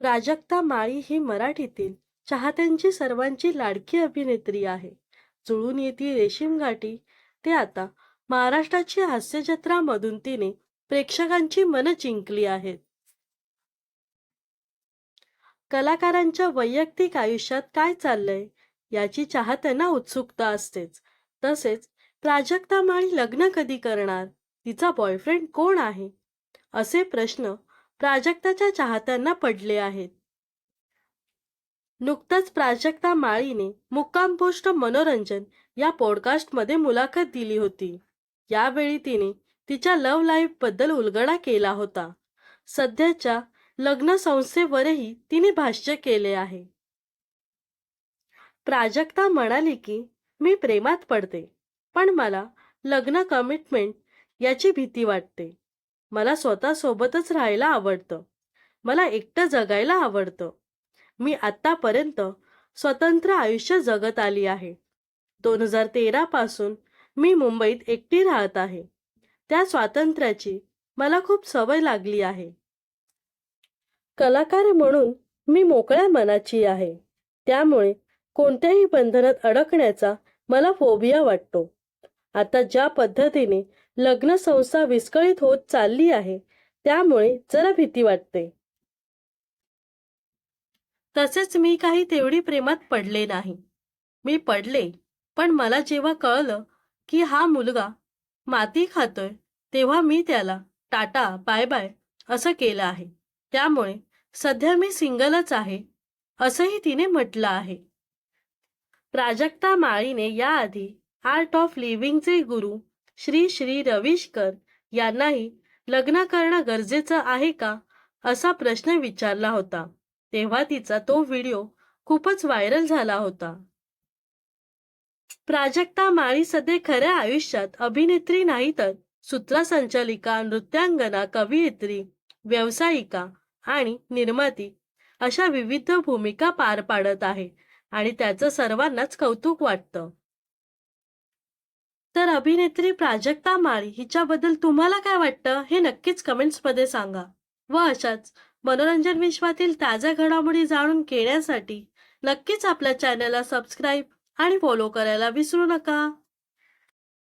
प्राजक्ता माळी ही मराठीतील चाहत्यांची सर्वांची लाडकी अभिनेत्री आहे. जुळून येती रेशीम गाठी ते आता महाराष्ट्राची हास्यजत्रामधून तिने प्रेक्षकांची मन जिंकली आहेत. कलाकारांच्या वैयक्तिक आयुष्यात काय चाललंय याची चाहत्यांना उत्सुकता असतेच. तसेच प्राजक्ता माळी लग्न कधी करणार? तिचा बॉयफ्रेंड कोण आहे? असे प्रश्न प्राजक्ताच्या चाहत्यांना पडले आहेत. नुकतंच प्राजक्ता माळीने मुक्काम पोस्ट मनोरंजन या पॉडकास्टमध्ये मुलाखत दिली होती. यावेळी तिने तिच्या लव्ह लाईफबद्दल उलगडा केला होता. सध्याच्या लग्न संस्थेवरही तिने भाष्य केले आहे. प्राजक्ता म्हणाली की मी प्रेमात पडते पण मला लग्न कमिटमेंट याची भीती वाटते. मला स्वतःसोबतच राहायला आवडतं. मला एकटं जगायला आवडतं. मी आत्तापर्यंत स्वतंत्र आयुष्य जगत आली आहे. दोन हजार तेरा पासून मी मुंबईत एकटी राहत आहे. त्या स्वातंत्र्याची मला खूप सवय लागली आहे. कलाकार म्हणून मी मोकळ्या मनाची आहे. त्यामुळे कोणत्याही बंधनात अडकण्याचा मला फोबिया वाटतो. आता ज्या पद्धतीने लग्न संस्था विस्कळीत होत चालली आहे. त्यामुळे जरा भीती वाटते. तसेच मी काही तेवढी प्रेमात पडले नाही. मी पडले पण मला जेव्हा कळलं की हा मुलगा माती खातोय तेव्हा मी त्याला टाटा बाय बाय असं केलं आहे. त्यामुळे सध्या मी सिंगलच आहे असंही तिने म्हटलं आहे. प्राजक्ता माळीने याआधी आर्ट ऑफ लिव्हिंगचे गुरु श्री श्री रविशकर यांनाही लग्न करणं गरजेचं आहे का असा प्रश्न विचारला होता. तेव्हा तिचा तो व्हिडिओ खूपच व्हायरल झाला होता. प्राजक्ता माळी सध्या खऱ्या आयुष्यात अभिनेत्री नाही तर सूत्रसंचालिका नृत्यांगना कवयित्री व्यावसायिका आणि निर्माती अशा विविध भूमिका पार पाडत आहे आणि त्याचं सर्वांनाच कौतुक वाटतं. तर अभिनेत्री प्राजक्ता माळी हिच्याबद्दल तुम्हाला काय वाटतं हे नक्कीच कमेंट्समध्ये सांगा. व अशाच मनोरंजन विश्वातील ताज्या घडामोडी जाणून घेण्यासाठी नक्कीच आपल्या चॅनलला सबस्क्राईब आणि फॉलो करायला विसरू नका.